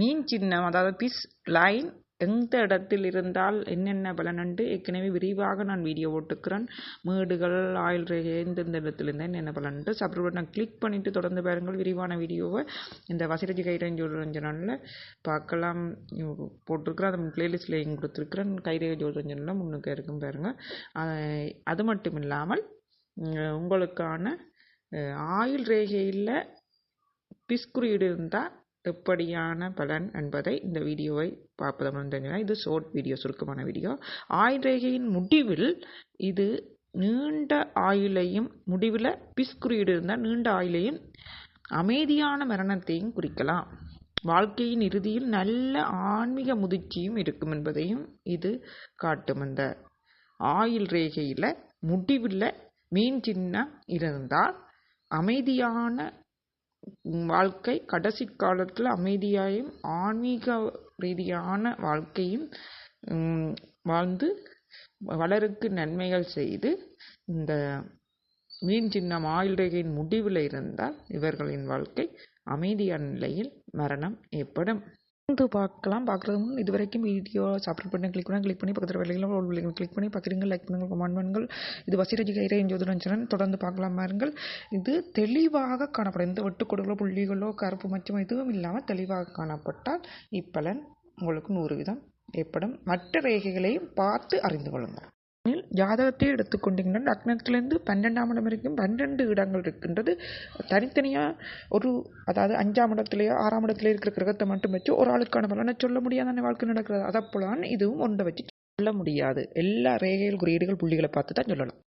மீன் சின்னம் அதாவது பிஸ் லைன் எந்த இடத்தில் இருந்தால் என்னென்ன பலனண்டு ஏற்கனவே விரிவாக நான் வீடியோ போட்டுக்கிறேன் மேடுகள் ஆயில் ரேகை எந்தெந்த இடத்துல இருந்தால் என்னென்ன பலன்ட்டு சப்ஸ்கிரைப் நான் கிளிக் பண்ணிவிட்டு தொடர்ந்து பாருங்கள். விரிவான வீடியோவை இந்த வசிரஜி கைரேஞ்ச் சேனலில் பார்க்கலாம். போட்டிருக்கிறேன். அது பிளேலிஸ்ட்லேயும் கொடுத்துருக்குறேன். கைரேஞ்ச் சேனலில் முன்னுக்கு இருக்கும் பாருங்கள் அது மட்டும் இல்லாமல் உங்களுக்கான ஆயில் ரேகையில் பிஸ்குறியீடு இருந்தால் எப்படியான பலன் என்பதை இந்த வீடியோவை பார்ப்பதன் மூலம் தெரிஞ்சுக்கலாம். இது ஷோர்ட் வீடியோ சுருக்கமான வீடியோ ஆயுள் ரேகையின் முடிவில் இது நீண்ட ஆயுளையும் முடிவில் பிஸ்குறியீடு இருந்தால் நீண்ட ஆயுளையும் அமைதியான மரணத்தையும் குறிக்கலாம். வாழ்க்கையின் இறுதியில் நல்ல ஆன்மீக முதிர்ச்சியும் இருக்கும் என்பதையும் இது காட்டும். இந்த ஆயுள் ரேகையில் முடிவில் மீன் சின்னம் இருந்தால் அமைதியான வாழ்க்கை கடைசி காலத்தில் அமைதியாயும் ஆன்மீக ரீதியான வாழ்க்கையும் வாழ்ந்து வளருக்கு நன்மைகள் செய்து இந்த மீன் சின்னம் ஆயுள் ரேகையின் முடிவில் இருந்தால் இவர்களின் வாழ்க்கை அமைதியான நிலையில் மரணம் ஏற்படும். வந்து பார்க்கலாம். பார்க்குறது முன் இது வரைக்கும் வீடியோ சப்ஸ்கிரைப் பண்ணி கிளிக் பண்ணி கிளிக் பண்ணி பக்கத்தில் வேலைகளும் ஒரு கிளிக் பண்ணி பார்க்குறீங்க லைக் பண்ணுங்கள் கமெண்ட் பண்ணுங்கள். இது வசிரஜி கைரே ஜோதிடன் தொடர்ந்து பார்க்கலாம் பாருங்கள். இது தெளிவாக காணப்படும். எந்த வெட்டுக்கொடுகளோ புள்ளிகளோ கருப்பு மற்றும் எதுவும் இல்லாமல் தெளிவாக காணப்பட்டால் இப்பலன் உங்களுக்கு நூறு வீதம் ஏற்படும். மற்ற ரேகைகளையும் பார்த்து அறிந்து கொள்ளுங்கள். ஜாதகத்தையே ஜாதகத்தை எடுத்துக்கொண்டீங்கன்னா லக்னத்திலேருந்து பன்னெண்டாம் இடம் வரைக்கும் பன்னெண்டு இடங்கள் இருக்கின்றது. தனித்தனியாக ஒரு அதாவது அஞ்சாம் இடத்துலையோ ஆறாம் இடத்துலையோ இருக்கிற கிரகத்தை மட்டும் வச்சு ஒரு ஆளுக்கான பலனை சொல்ல முடியாதான வாழ்க்கை நடக்கிறது. அதை இதுவும் ஒன்றை வச்சு சொல்ல முடியாது. எல்லா ரேகைகள் குறியீடுகள் புள்ளிகளை பார்த்து தான் சொல்லலாம்